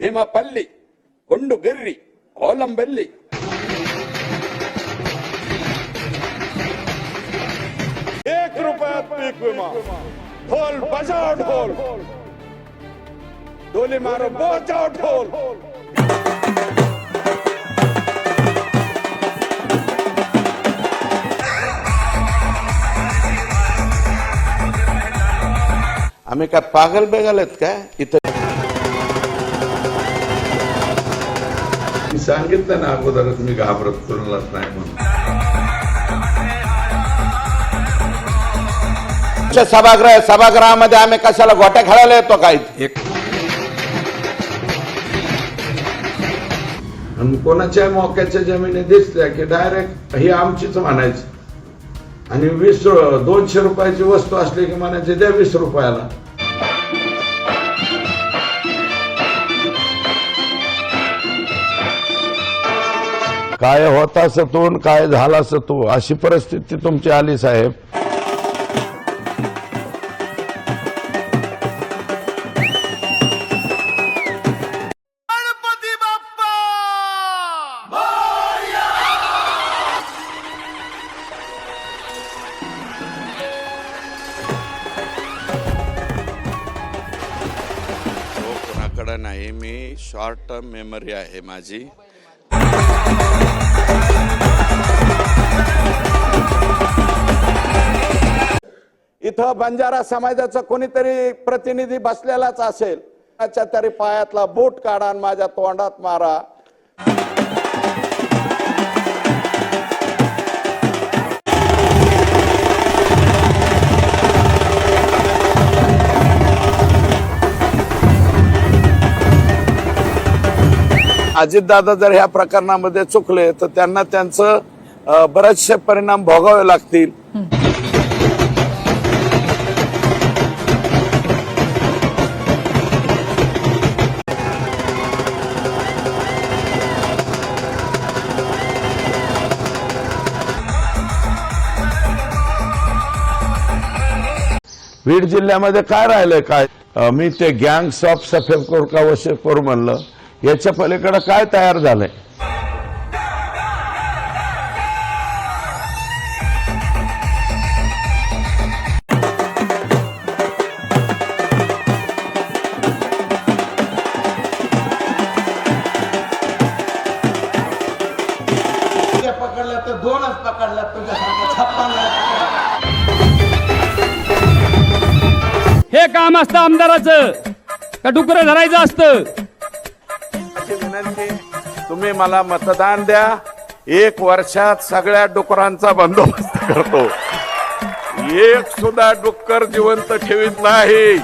भीमपल्ली गुंडुगिर्री कोलंबल्ली एक रुपयात पीक विमा ढोल बजाव ढोल डोली मारो बजाव ढोल आम्ही काय पागल बेगल आहेत काय इथं सांगितलं ना अगोदरच मी घाबरत कोणालाच नाही म्हणून. सभागृह सभागृहामध्ये आम्ही कशाला गोट्या खेळायला येतो काय? आणि कोणाच्या मोक्याच्या जमिनी दिसल्या की डायरेक्ट ही आमचीच म्हणायची. आणि वीस दोनशे रुपयाची वस्तू असली की म्हणायची द्या वीस रुपयाला. काय होता असं तू आणि काय झाला असं तू अशी परिस्थिती तुमची आली साहेब. तो कोणाकडे नाही मी शॉर्ट टर्म मेमरी आहे माझी. इथं बंजारा समाजाचा कोणीतरी प्रतिनिधी बसलेलाच असेल त्याच्या तरी पायातला बूट काढा आणि माझ्या तोंडात मारा. अजितदादा जर ह्या प्रकरणामध्ये चुकले तर त्यांना त्यांचं बरेचसे परिणाम भोगावे लागतील. बीड जिल्ह्यामध्ये काय राहिलंय काय? मी ते गँग्स ऑफ सफेद सफेदपूर का वशेपूर म्हणलं. याच्या पलीकडे काय तयार झालंय? पकडल्या तर दोनच पकडल्या तुझ्यासारखं छप्पन हे काम असतं आमदाराचं. का डुकर धरायचं असतं? अशी विनंती तुम्ही मला मतदान द्या. एक वर्षात सगळ्या डुकरांचा बंदोबस्त करतो. एक सुद्धा डुक्कर जिवंत ठेवीत नाही.